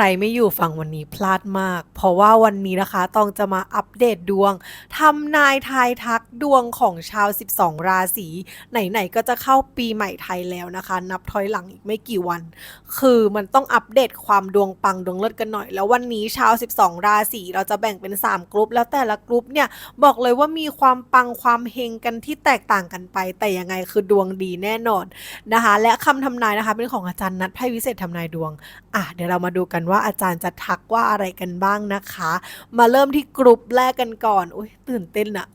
รไม่อยู่ฝั่งวันนี้พลาดมาก เพราะว่าวันนี้นะคะตองจะมาอัปเดตดวงทำนายทายทักดวงของชาว 12 ราศีไหนๆก็จะเข้าปีใหม่ไทยแล้วนะคะ นับถอยหลังอีกไม่กี่วัน คือมันต้องอัปเดตความดวงปังดวงเลิศกันหน่อย แล้ววันนี้ชาว 12 ราศีเราจะแบ่งเป็น 3 กลุ่มแล้วแต่ละกลุ่มเนี่ยบอกเลยว่ามีความปังความเฮงกันที่แตกต่างกันไป แต่ยังไงคือดวงดีแน่นอนนะคะ และคำทำนายนะคะเป็นของอาจารย์นัทไพ่วิเศษทำนายดวงอะเดี๋ยวเรามาดูกันว่าอาจารย์จะทักว่าอะไรกันบ้างนะคะ มาเริ่มที่กลุ่มแรกกันก่อน อุ้ยตื่นเต้นอะ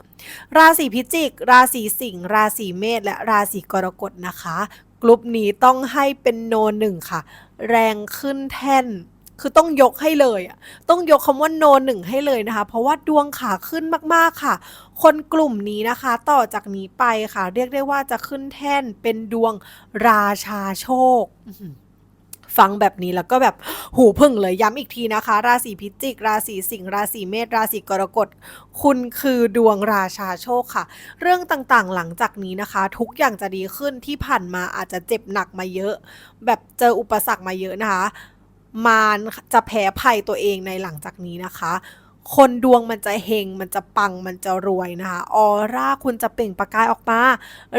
ราศีพิจิก ราศีสิงห์ราศีเมษและราศีกรกฎนะคะกลุ่มนี้ต้องให้เป็นโนหนึ่งค่ะ แรงขึ้นแท่นคือต้องยกให้เลยอะต้องยกคำว่าโนหนึ่งให้เลยนะคะ เพราะว่าดวงขาขึ้นมากๆค่ะ คนกลุ่มนี้นะคะ ต่อจากนี้ไปค่ะ เรียกได้ว่าจะขึ้นแท่นเป็นดวงราชาโชค ฟังแบบนี้แล้วก็แบบหูพึ่งเลยย้ำอีกทีนะคะ ราศีพิจิก ราศีสิงห์ราศีเมษราศีกรกฎ คุณคือดวงราชาโชคค่ะ เรื่องต่างๆหลังจากนี้นะคะ ทุกอย่างจะดีขึ้นที่ผ่านมาอาจจะเจ็บหนักมาเยอะ แบบเจออุปสรรคมาเยอะนะคะ มารจะแพ้ภัยตัวเองในหลังจากนี้นะคะ คนดวงมันจะเฮง มันจะปัง มันจะรวยนะคะ ออร่าคุณจะเปล่งประกายออกมา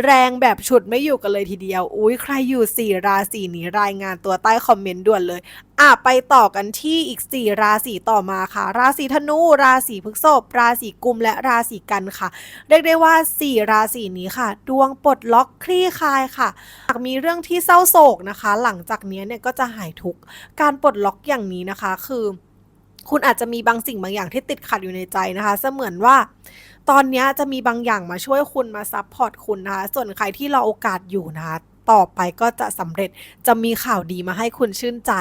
แรงแบบฉุดไม่อยู่กันเลยทีเดียว อุ้ยใครอยู่สี่ราศีนี้รายงานตัวใต้คอมเมนต์ด่วนเลย อะ ไปต่อกันที่อีก 4 ราศีต่อมาค่ะ ราศีธนู ราศีพฤษภ ราศีกุม และราศีกันค่ะ เรียกได้ว่า 4 ราศีนี้ค่ะ ดวงปลดล็อกคลี่คลายค่ะ หากมีเรื่องที่เศร้าโศกนะคะ หลังจากนี้เนี่ยก็จะหายทุกข์ การปลดล็อกอย่างนี้นะคะ คือ คุณอาจจะมีบางสิ่งบางอย่างที่ติดขัดอยู่ในใจนะคะ เสมือนว่าตอนนี้จะมีบางอย่างมาช่วยคุณมาซัพพอร์ตคุณนะคะ ส่วนใครที่รอโอกาสอยู่นะคะ ต่อไปก็จะสำเร็จจะมีข่าวดีมาให้คุณชื่นใจ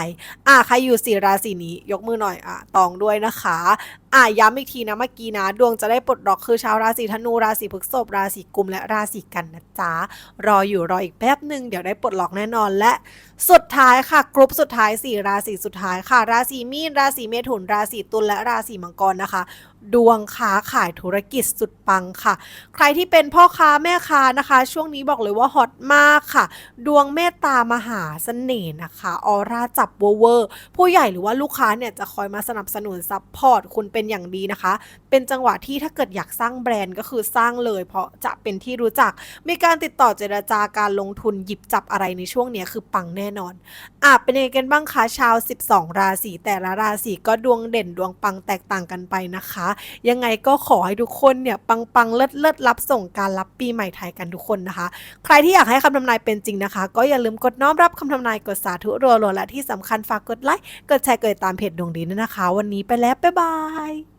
อะใครอยู่สี่ราศีนี้ ยกมือหน่อยอะตองด้วยนะคะ อะย้ำอีกทีนะเมื่อกี้นะ ดวงจะได้ปลดล็อกคือชาวราศีธนูราศีพฤษภราศีกุมและราศีกันนะจ๊ะรออยู่รออีกแป๊บหนึ่งเดี๋ยวได้ปลดล็อกแน่นอนและ สุดท้ายค่ะกรุ๊ปสุดท้าย4ราศีสุดท้ายค่ะ ราศีมีนราศีเมถุนราศีตุลและราศีมังกรนะคะ ดวงค้าขายธุรกิจสุดปังค่ะ ใครที่เป็นพ่อค้าแม่ค้านะคะ ช่วงนี้บอกเลยว่าฮอตมากค่ะดวงเมตตามหาเสน่ห์นะคะออร่าจับเวอร์เวอร์ผู้ใหญ่หรือว่าลูกค้าเนี่ยจะคอยมาสนับสนุนซัพพอร์ตคุณเป็นอย่างดีนะคะ เป็นจังหวะที่ถ้าเกิดอยากสร้างแบรนด์ก็คือสร้างเลย เพราะจะเป็นที่รู้จัก มีการติดต่อเจรจาการลงทุนหยิบจับอะไรในช่วงนี้คือปังแน่นอนอะเป็นยังไงกันบ้างคะชาว 12 ราศีแต่ละราศีก็ดวงเด่นดวงปังแตกต่างกันไปนะคะ ยังไงก็ขอให้ทุกคนเนี่ยปังปังเลิศเลิศรับส่งการรับปีใหม่ไทยกันทุกคนนะคะ ใครที่อยากให้คำทำนายเป็นริงนะคะ ก็อย่าลืมกดน้อมรับคำทำนายกดสาธุรัวๆและที่สำคัญฝากกดไลค์กดแชร์กดติดตามเพจดวงดีด้วยนะคะ วันนี้ไปแล้วบ๊ายบาย